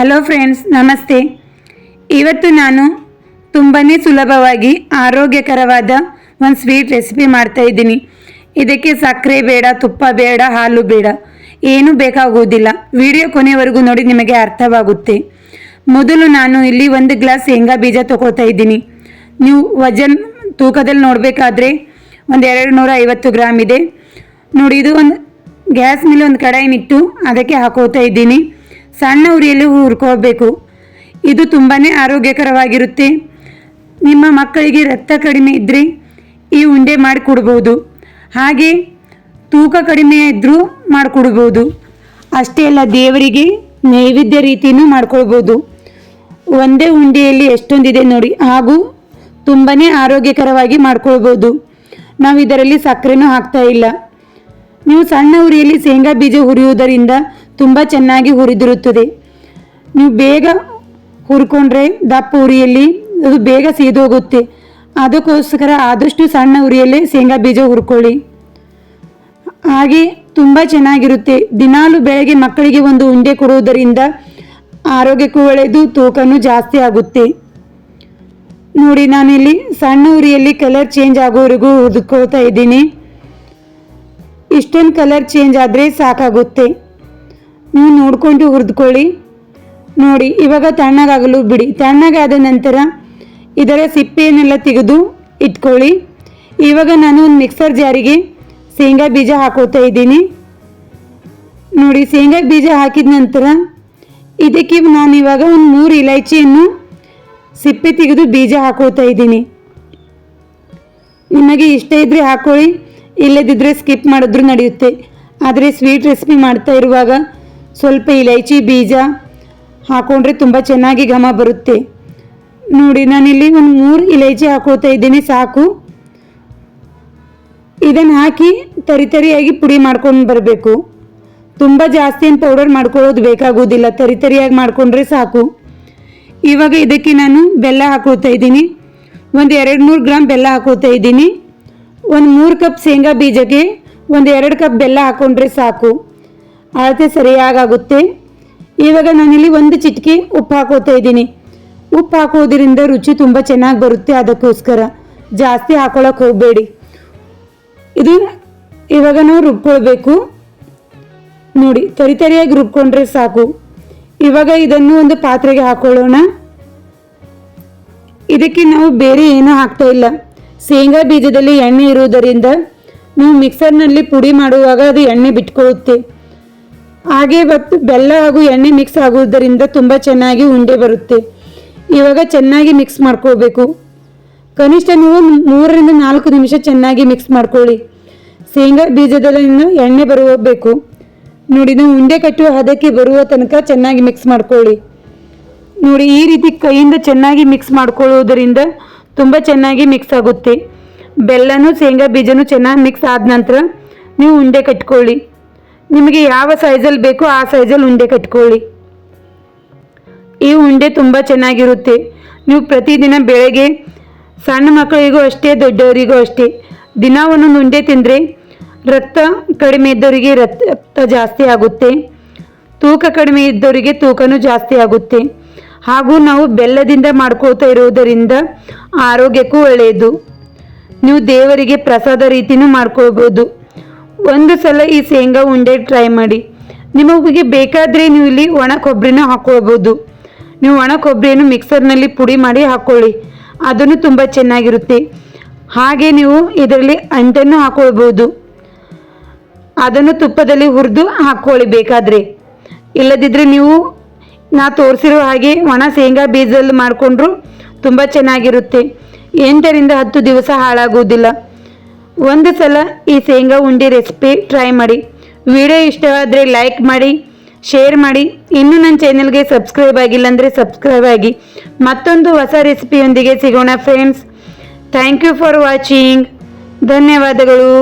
Hello friends ನಮಸ್ತೆ. ಇವತ್ತು ನಾನು ತುಂಬಾ ಸುಲಭವಾಗಿ ಆರೋಗ್ಯಕರವಾದ ಒಂದು ಸ್ವೀಟ್ ರೆಸಿಪಿ ಮಾಡ್ತಾ ಇದ್ದೀನಿ. ಇದಕ್ಕೆ ಸಕ್ಕರೆ ಬೇಡ, ತುಪ್ಪ ಬೇಡ, ಹಾಲು ಬೇಡ, ಏನೂ ಬೇಕಾಗುವುದಿಲ್ಲ. ವಿಡಿಯೋ ಕೊನೆವರೆಗೂ ನೋಡಿ ನಿಮಗೆ ಅರ್ಥವಾಗುತ್ತೆ. ಮೊದಲು ನಾನು ಇಲ್ಲಿ ಒಂದು ಗ್ಲಾಸ್ ಶೇಂಗಾ ಬೀಜ ತೊಗೋತಾ ಇದ್ದೀನಿ. ನೀವು ವಜನ್ ತೂಕದಲ್ಲಿ ನೋಡಬೇಕಾದ್ರೆ ಒಂದು ಎರಡು ನೂರ ಐವತ್ತು ಗ್ರಾಮ್ ಇದೆ. ನೋಡಿ, ಇದು ಒಂದು ಗ್ಯಾಸ್ ಮೇಲೆ ಒಂದು ಕಡಾಯಿನಿಟ್ಟು ಅದಕ್ಕೆ ಹಾಕೋತಾ ಇದ್ದೀನಿ. ಸಣ್ಣ ಉರಿಯಲ್ಲಿ ಹುರ್ಕೋಬೇಕು. ಇದು ತುಂಬಾ ಆರೋಗ್ಯಕರವಾಗಿರುತ್ತೆ. ನಿಮ್ಮ ಮಕ್ಕಳಿಗೆ ರಕ್ತ ಕಡಿಮೆ ಇದ್ದರೆ ಈ ಉಂಡೆ ಮಾಡಿಕೊಡ್ಬೋದು. ಹಾಗೆ ತೂಕ ಕಡಿಮೆ ಇದ್ದರೂ ಮಾಡಿಕೊಡ್ಬೋದು. ಅಷ್ಟೇ ಅಲ್ಲ, ದೇವರಿಗೆ ನೈವೇದ್ಯ ರೀತಿಯೂ ಮಾಡ್ಕೊಳ್ಬೋದು. ಒಂದೇ ಉಂಡೆಯಲ್ಲಿ ಎಷ್ಟೊಂದಿದೆ ನೋಡಿ, ಹಾಗೂ ತುಂಬಾ ಆರೋಗ್ಯಕರವಾಗಿ ಮಾಡ್ಕೊಳ್ಬೋದು. ನಾವು ಇದರಲ್ಲಿ ಸಕ್ಕರೆನೂ ಹಾಕ್ತಾ ಇಲ್ಲ. ನೀವು ಸಣ್ಣ ಉರಿಯಲ್ಲಿ ಶೇಂಗಾ ಬೀಜ ಹುರಿಯುವುದರಿಂದ ತುಂಬ ಚೆನ್ನಾಗಿ ಹುರಿದಿರುತ್ತದೆ. ನೀವು ಬೇಗ ಹುರ್ಕೊಂಡ್ರೆ ದಪ್ಪ ಉರಿಯಲ್ಲಿ ಅದು ಬೇಗ ಸೀದೋಗುತ್ತೆ. ಅದಕ್ಕೋಸ್ಕರ ಆದಷ್ಟು ಸಣ್ಣ ಉರಿಯಲ್ಲೇ ಶೇಂಗಾ ಬೀಜ ಹುರ್ಕೊಳ್ಳಿ. ಹಾಗೆ ತುಂಬ ಚೆನ್ನಾಗಿರುತ್ತೆ. ದಿನಾಲು ಬೆಳಗ್ಗೆ ಮಕ್ಕಳಿಗೆ ಒಂದು ಉಂಡೆ ಕೊಡುವುದರಿಂದ ಆರೋಗ್ಯಕ್ಕೂ ಒಳ್ಳೆಯದು, ತೂಕನೂ ಜಾಸ್ತಿ ಆಗುತ್ತೆ. ನೋಡಿ, ನಾನಿಲ್ಲಿ ಸಣ್ಣ ಉರಿಯಲ್ಲಿ ಕಲರ್ ಚೇಂಜ್ ಆಗೋವರೆಗೂ ಹುದುಕೊಳ್ತಾ ಇದ್ದೀನಿ. ಇಷ್ಟೊಂದು ಕಲರ್ ಚೇಂಜ್ ಆದರೆ ಸಾಕಾಗುತ್ತೆ. ನೀವು ನೋಡಿಕೊಂಡು ಹುರಿದುಕೊಳ್ಳಿ. ನೋಡಿ, ಇವಾಗ ತಣ್ಣಗಾಗಲು ಬಿಡಿ. ತಣ್ಣಗಾದ ನಂತರ ಇದರ ಸಿಪ್ಪೆಯನ್ನೆಲ್ಲ ತೆಗೆದು ಇಟ್ಕೊಳ್ಳಿ. ಇವಾಗ ನಾನು ಒಂದು ಮಿಕ್ಸರ್ ಜಾರಿಗೆ ಶೇಂಗಾ ಬೀಜ ಹಾಕೋತಾ ಇದ್ದೀನಿ. ನೋಡಿ, ಶೇಂಗಾ ಬೀಜ ಹಾಕಿದ ನಂತರ ಇದಕ್ಕೆ ನಾನು ಇವಾಗ ಒಂದು ಮೂರು ಇಲೈಚಿಯನ್ನು ಸಿಪ್ಪೆ ತೆಗೆದು ಬೀಜ ಹಾಕೋತಾ ಇದ್ದೀನಿ. ನಿಮಗೆ ಇಷ್ಟ ಇದ್ದರೆ ಹಾಕೊಳ್ಳಿ. ಇಲ್ಲದಿದ್ದರೆ ಸ್ಕಿಪ್ ಮಾಡಿದ್ರೂ ನಡೆಯುತ್ತೆ. ಆದರೆ ಸ್ವೀಟ್ ರೆಸಿಪಿ ಮಾಡ್ತಾ ಇರುವಾಗ ಸ್ವಲ್ಪ ಇಲೈಚಿ, ಬೀಜ ಹಾಕೊಂಡ್ರೆ ತುಂಬ ಚೆನ್ನಾಗಿ ಘಮ ಬರುತ್ತೆ. ನೋಡಿ, ನಾನಿಲ್ಲಿ ಒಂದು ಮೂರು ಇಲೈಚಿ ಹಾಕೋತಾ ಇದ್ದೀನಿ, ಸಾಕು. ಇದನ್ನು ಹಾಕಿ ತರಿ ತರಿಯಾಗಿ ಪುಡಿ ಮಾಡ್ಕೊಂಡು ಬರಬೇಕು. ತುಂಬ ಜಾಸ್ತಿ ಏನು ಪೌಡರ್ ಮಾಡ್ಕೊಳ್ಳೋದು ಬೇಕಾಗೋದಿಲ್ಲ, ತರಿ ತರಿಯಾಗಿ ಮಾಡಿಕೊಂಡ್ರೆ ಸಾಕು. ಇವಾಗ ಇದಕ್ಕೆ ನಾನು ಬೆಲ್ಲ ಹಾಕೋತಾ ಇದ್ದೀನಿ. ಒಂದು ಎರಡು ಮೂರು ಗ್ರಾಮ್ ಬೆಲ್ಲ ಹಾಕೋತಾ ಇದ್ದೀನಿ. ಒಂದು ಮೂರು ಕಪ್ ಶೇಂಗಾ ಬೀಜಕ್ಕೆ ಒಂದು ಎರಡು ಕಪ್ ಬೆಲ್ಲ ಹಾಕೊಂಡ್ರೆ ಸಾಕು. ಅಳತೆ ಸರಿಯಾಗುತ್ತೆ ಇವಾಗ ನಾನಿಲ್ಲಿ ಒಂದು ಚಿಟಿಕೆ ಉಪ್ಪು ಹಾಕೋತಾ ಇದ್ದೀನಿ. ಉಪ್ಪು ಹಾಕೋದ್ರಿಂದ ರುಚಿ ತುಂಬ ಚೆನ್ನಾಗಿ ಬರುತ್ತೆ ಅದಕ್ಕೋಸ್ಕರ. ಜಾಸ್ತಿ ಹಾಕೊಳ್ಳೋಕೆ ಹೋಗಬೇಡಿ. ಇದು ಇವಾಗ ನಾವು ರುಬ್ಕೊಳ್ಬೇಕು. ನೋಡಿ, ತರಿ ತರಿಯಾಗಿ ರುಬ್ಕೊಂಡ್ರೆ ಸಾಕು. ಇವಾಗ ಇದನ್ನು ಒಂದು ಪಾತ್ರೆಗೆ ಹಾಕೊಳ್ಳೋಣ. ಇದಕ್ಕೆ ನಾವು ಬೇರೆ ಏನೂ ಹಾಕ್ತಾ ಇಲ್ಲ. ಶೇಂಗಾ ಬೀಜದಲ್ಲಿ ಎಣ್ಣೆ ಇರುವುದರಿಂದ ನೀವು ಮಿಕ್ಸರ್ನಲ್ಲಿ ಪುಡಿ ಮಾಡುವಾಗ ಅದು ಎಣ್ಣೆ ಬಿಟ್ಕೊಳ್ಳುತ್ತೆ. ಹಾಗೆ ಮತ್ತು ಬೆಲ್ಲ ಹಾಗೂ ಎಣ್ಣೆ ಮಿಕ್ಸ್ ಆಗುವುದರಿಂದ ತುಂಬ ಚೆನ್ನಾಗಿ ಉಂಡೆ ಬರುತ್ತೆ. ಇವಾಗ ಚೆನ್ನಾಗಿ ಮಿಕ್ಸ್ ಮಾಡ್ಕೋಬೇಕು ಕನಿಷ್ಠ ನೀವು ಮೂರರಿಂದ ನಾಲ್ಕು ನಿಮಿಷ ಚೆನ್ನಾಗಿ ಮಿಕ್ಸ್ ಮಾಡ್ಕೊಳ್ಳಿ. ಶೇಂಗಾ ಬೀಜದಲ್ಲಿ ಎಣ್ಣೆ ಬರಬೇಕು ನೋಡಿ, ನಾವು ಉಂಡೆ ಕಟ್ಟುವ ಹದಕ್ಕೆ ಬರುವ ತನಕ ಚೆನ್ನಾಗಿ ಮಿಕ್ಸ್ ಮಾಡ್ಕೊಳ್ಳಿ. ನೋಡಿ, ಈ ರೀತಿ ಕೈಯಿಂದ ಚೆನ್ನಾಗಿ ಮಿಕ್ಸ್ ಮಾಡ್ಕೊಳ್ಳುವುದರಿಂದ ತುಂಬ ಚೆನ್ನಾಗಿ ಮಿಕ್ಸ್ ಆಗುತ್ತೆ. ಬೆಲ್ಲನೂ ಶೇಂಗಾ ಬೀಜನೂ ಚೆನ್ನಾಗಿ ಮಿಕ್ಸ್ ಆದ ನಂತರ ನೀವು ಉಂಡೆ ಕಟ್ಕೊಳ್ಳಿ. ನಿಮಗೆ ಯಾವ ಸೈಜಲ್ಲಿ ಬೇಕೋ ಆ ಸೈಜಲ್ಲಿ ಉಂಡೆ ಕಟ್ಕೊಳ್ಳಿ. ಈ ಉಂಡೆ ತುಂಬ ಚೆನ್ನಾಗಿರುತ್ತೆ. ನೀವು ಪ್ರತಿದಿನ ಬೆಳಗ್ಗೆ ಸಣ್ಣ ಮಕ್ಕಳಿಗೂ ಅಷ್ಟೇ, ದೊಡ್ಡವರಿಗೂ ಅಷ್ಟೇ, ದಿನ ಒಂದೊಂದು ಉಂಡೆ ತಿಂದರೆ ರಕ್ತ ಕಡಿಮೆ ಇದ್ದವರಿಗೆ ರಕ್ತ ಜಾಸ್ತಿ ಆಗುತ್ತೆ. ತೂಕ ಕಡಿಮೆ ಇದ್ದವರಿಗೆ ತೂಕನೂ ಜಾಸ್ತಿ ಆಗುತ್ತೆ. ಹಾಗೂ ನಾವು ಬೆಲ್ಲದಿಂದ ಮಾಡ್ಕೊಳ್ತಾ ಇರುವುದರಿಂದ ಆರೋಗ್ಯಕ್ಕೂ ಒಳ್ಳೆಯದು. ನೀವು ದೇವರಿಗೆ ಪ್ರಸಾದ ರೀತಿನೂ ಮಾಡ್ಕೊಳ್ಬೋದು. ಒಂದು ಸಲ ಈ ಶೇಂಗಾ ಉಂಡೆ ಟ್ರೈ ಮಾಡಿ. ನಿಮಗೆ ಬೇಕಾದರೆ ನೀವು ಇಲ್ಲಿ ಒಣ ಕೊಬ್ಬರಿನೂ ಹಾಕ್ಕೊಳ್ಬೋದು ನೀವು ಒಣ ಕೊಬ್ಬರಿಯನ್ನು ಮಿಕ್ಸರ್ನಲ್ಲಿ ಪುಡಿ ಮಾಡಿ ಹಾಕ್ಕೊಳ್ಳಿ ಅದನ್ನು ತುಂಬ ಚೆನ್ನಾಗಿರುತ್ತೆ. ಹಾಗೆ ನೀವು ಇದರಲ್ಲಿ ಅಂಟನ್ನು ಹಾಕ್ಕೊಳ್ಬೋದು ಅದನ್ನು ತುಪ್ಪದಲ್ಲಿ ಹುರಿದು ಹಾಕ್ಕೊಳ್ಳಿ ಬೇಕಾದರೆ. ಇಲ್ಲದಿದ್ದರೆ ನೀವು ನಾ ತೋರಿಸಿರೋ ಹಾಗೆ ಒಣ ಶೇಂಗಾ ಬೀಜದಲ್ಲಿ ಮಾಡಿಕೊಂಡ್ರು ತುಂಬ ಚೆನ್ನಾಗಿರುತ್ತೆ. ಎಂಟರಿಂದ ಹತ್ತು ದಿವಸ ಹಾಳಾಗುವುದಿಲ್ಲ. ಒಂದು ಸಲ ಈ ಶೇಂಗಾ ಉಂಡೆ ರೆಸಿಪಿ ಟ್ರೈ ಮಾಡಿ. ವಿಡಿಯೋ ಇಷ್ಟವಾದರೆ ಲೈಕ್ ಮಾಡಿ ಶೇರ್ ಮಾಡಿ. ಇನ್ನೂ ನನ್ನ ಚಾನೆಲ್ಗೆ ಸಬ್ಸ್ಕ್ರೈಬ್ ಆಗಿಲ್ಲ ಅಂದರೆ ಸಬ್ಸ್ಕ್ರೈಬ್ ಆಗಿ. ಮತ್ತೊಂದು ಹೊಸ ರೆಸಿಪಿಯೊಂದಿಗೆ ಸಿಗೋಣ friends thank you for watching ಧನ್ಯವಾದಗಳು.